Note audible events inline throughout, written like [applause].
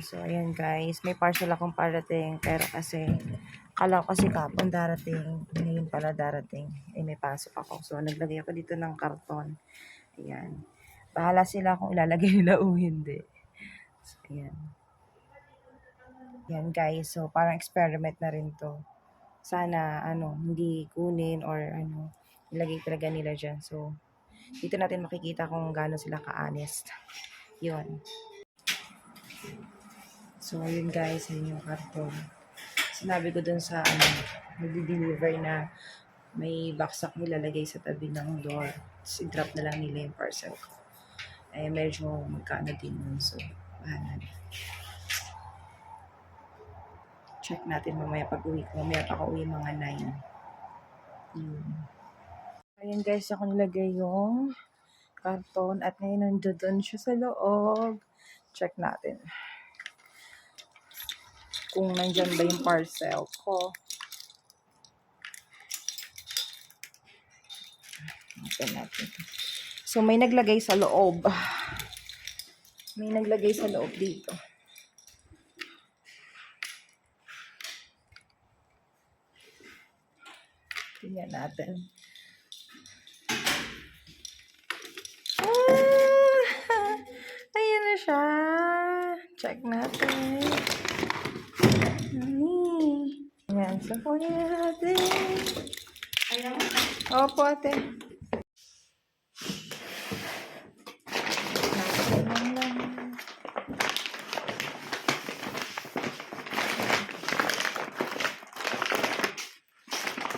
So ayan guys, may parcel akong parating pero kasi kala ko kasi kapon darating, ngayon pala darating. Eh may pasok ako. So naglagay ako dito ng karton. Ayan. Bahala sila kung ilalagay nila o hindi. So ayan. Yan guys, so parang experiment na rin to. Sana ano, hindi kunin or ano, ilagay talaga nila dyan. So dito natin makikita kung gaano sila ka-honest. Yun. So, ayun guys, ayun yung karton. Sinabi ko dun sa, ano, nag-deliver na may baksak nilalagay sa tabi ng door. Tapos, i-drop na lang nila yung parcel ko. Eh, medyo magkano din yun. So, bahala. Check natin mamaya pag uwi ko. Mamaya pa uwi mga 9. Yun. Ayan guys, ako nilagay yung karton at ngayon nandoon siya sa loob. Check natin kung nandyan ba yung parcel ko. Open natin. So, may naglagay sa loob. [sighs] May naglagay sa loob dito. Tingnan natin. Ah! [laughs] Ayan na siya. Check natin. Ani. Ayan, sapunin natin. Ayaw. Opo, ate. Natin lang lang.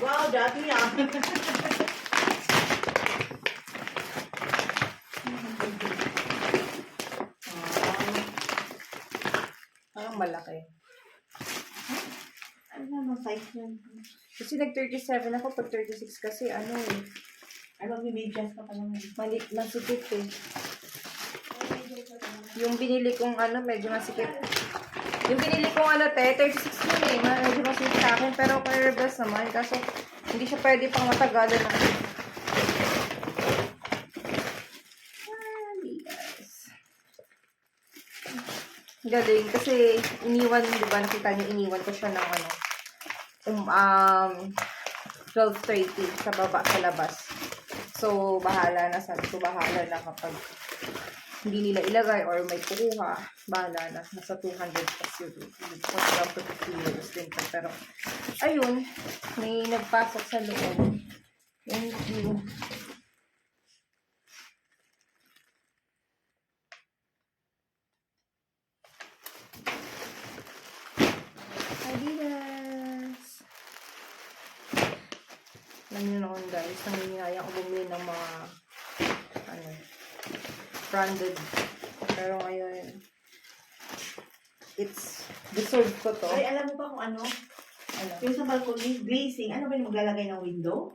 Wow, dati ah. [laughs] Parang malaki. Ano naman size yan? Kasi nag-37 ako, pag 36 kasi ano eh. Ano, may medyas pa naman. Mali, masikip eh. Yung binili kong ano, medyo masikip. Yung binili kong ano, te, 36 yun eh. Medyo masikip sa akin, pero kay Rebels naman. Kaso, hindi siya pwede pang matagalan na. Mali, guys. Galing. Kasi, iniwan, di ba, nakita niyo, iniwan ko siya ng ano, um, um, 12.30 sa baba, sa labas. So, bahala na. Sabi ko, bahala na kapag hindi nila ilagay or may kukuha, bahala na. Nasa 200 plus yun. Sa around 50 euros din to. Pero, ayun, may nagpasok sa loob. Thank you. Adidas! Alam niyo noon guys, nangyayaya ako bumili ng mga ano, branded. Pero ngayon, it's deserved ko to. Ay, alam mo ba kung ano? Ano? Yung sa balcony, glazing. Ano ba yung maglalagay ng window?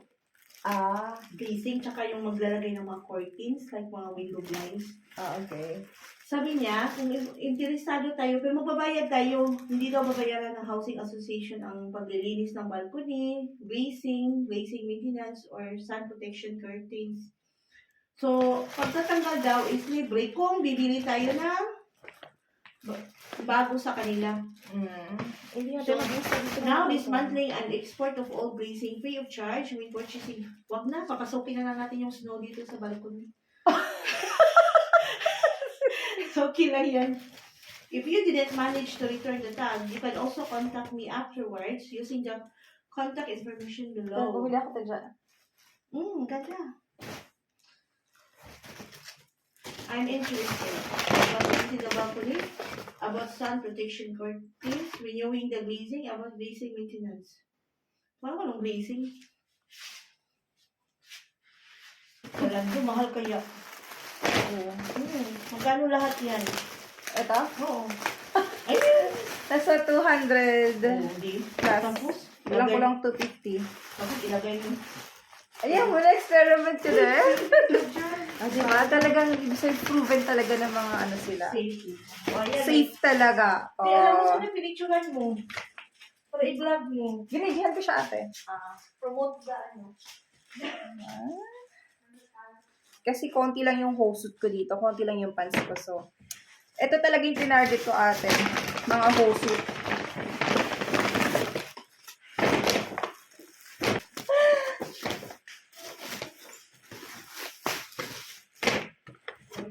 Ah, Glazing, tsaka yung maglalagay ng mga curtains, like mga window blinds. ah, okay. Sabi niya, kung in- interesado tayo, pero magbabayad tayo, hindi daw babayaran ng Housing Association ang paglilinis ng balcony, glazing, glazing maintenance, or sun protection curtains. So, pagtatanggal daw is libre kung bibili tayo ng ba- bago sa kanila. Mm. So. Now, dismantling and export of all glazing free of charge when purchasing. Wag na, papasukin na lang natin yung snow dito sa balcony. Okay lang yan. If you didn't manage to return the tag, you can also contact me afterwards using the contact information Oh, below. bumili ako tayo dyan. Hmm, ganda. I'm interested about the balcony, about sun protection curtains, renewing the glazing, about glazing maintenance. Parang anong glazing? Walang mahal kaya. Oo. Hmm, magkano lahat yan? Ito? Oo. [laughs] Ayun! Nasa 200 Hindi. plus. Tapos, Ilang ko lang 250. tapos ilagay mo. Ayan, wala experiment ko din. [laughs] Ah, di ba? Talagang, ibig sabihin, proven talaga ng mga ano sila. Safety. O, ayan. Safe talaga. Kaya alam mo, Oh. sana pinicturan mo. Para i-vlog mo. Binigyan ko siya ate. Ah, promote ba ano? Kasi konti lang yung hosut ko dito. Konti lang yung pants ko. So, Ito talaga yung tinarget ko ate. Mga hosuit.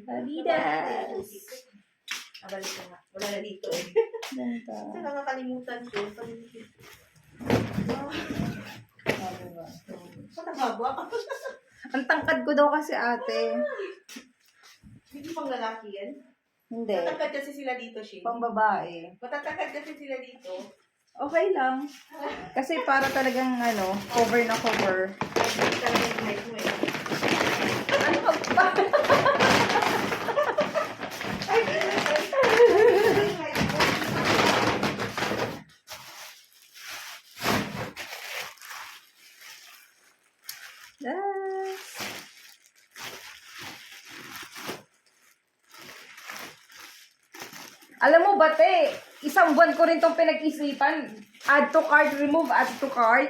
Adidas. Abalik ka nga. Wala na dito eh. Ganda. Kasi nakakalimutan ko. Pag- Saan nababa? Ang tangkad ko daw kasi ate. Hindi pang lalaki yan. Hindi. Matatangkad kasi sila dito, Shin. Pang babae. Matatangkad kasi sila dito. Okay lang. Kasi para talagang ano, cover na cover. Hindi talaga yung height mo eh. Ano ba? Ay, yung height mo. Yes. Alam mo ba, te, isang buwan ko rin tong pinag-isipan. Add to cart, remove, add to cart.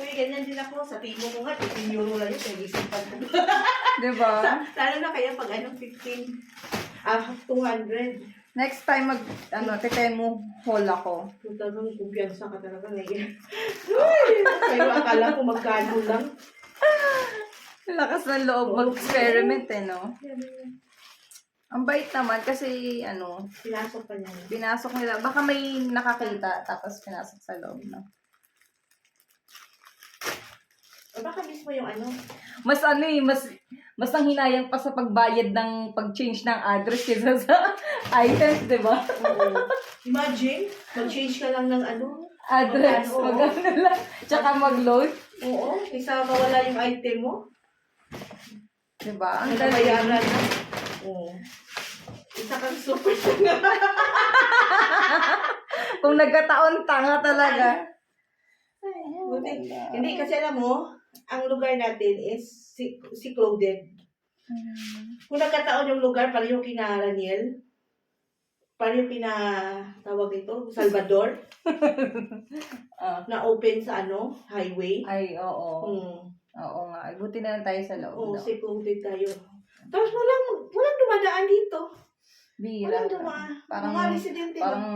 Uy, ganyan din ako. Sa timo ko nga, 15 euro lang yun. Nag-isipan ko. [laughs] Diba? Lalo na kaya pag ano, 15, ah, 200. Next time mag, ano, tetemo haul ako. Talagang kumpiyansa ka talaga ngayon. Uy! Pero akala ko magkano lang. [laughs] Lakas ng loob mag-experiment eh, no? Ang bait naman kasi, ano, Pinasok pa niya. pinasok nila. Baka may nakakita tapos pinasok sa loob, no? O baka mismo yung ano, Mas ano eh, mas, mas nanghinayang pa sa pagbayad ng pag-change ng address kaysa sa [laughs] items, di ba? oo. Imagine, mag-change ka lang ng ano. Address, Oo. mag ano lang, tsaka mag-load. Oo, isa mawala yung item mo. Di ba? Ang Ang galing. na. Oo. Isa kang super Kung nagkataon, tanga talaga. Buti. Hindi, kasi alam mo, ang lugar natin is si secluded. Kung nagkataon yung lugar, pareho kina Raniel, pareho kina, tawag ito, Salvador, [laughs] Ah. na open sa ano, highway. Ay, oo. Hmm. Oo nga. Buti na lang tayo sa loob. Oo, no? secluded tayo. Tapos walang, walang dumadaan dito. Bira. Walang duma. Parang, mga residente. parang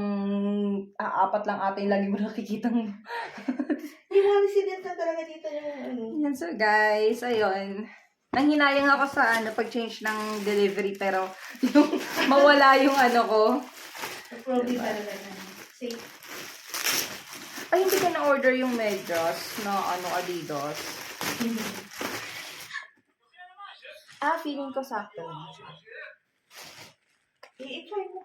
ah, apat lang ata yung lagi mo nakikita [laughs] Yung mga residente na talaga dito yung ano. Yan so guys, ayun. Nanghinayang ako sa ano pag-change ng delivery pero [laughs] yung mawala yung ano ko. Probably talaga na. Safe. Ay, hindi ko na-order yung medyas na ano Adidas. Ah, feeling ko sakto. I-try mo.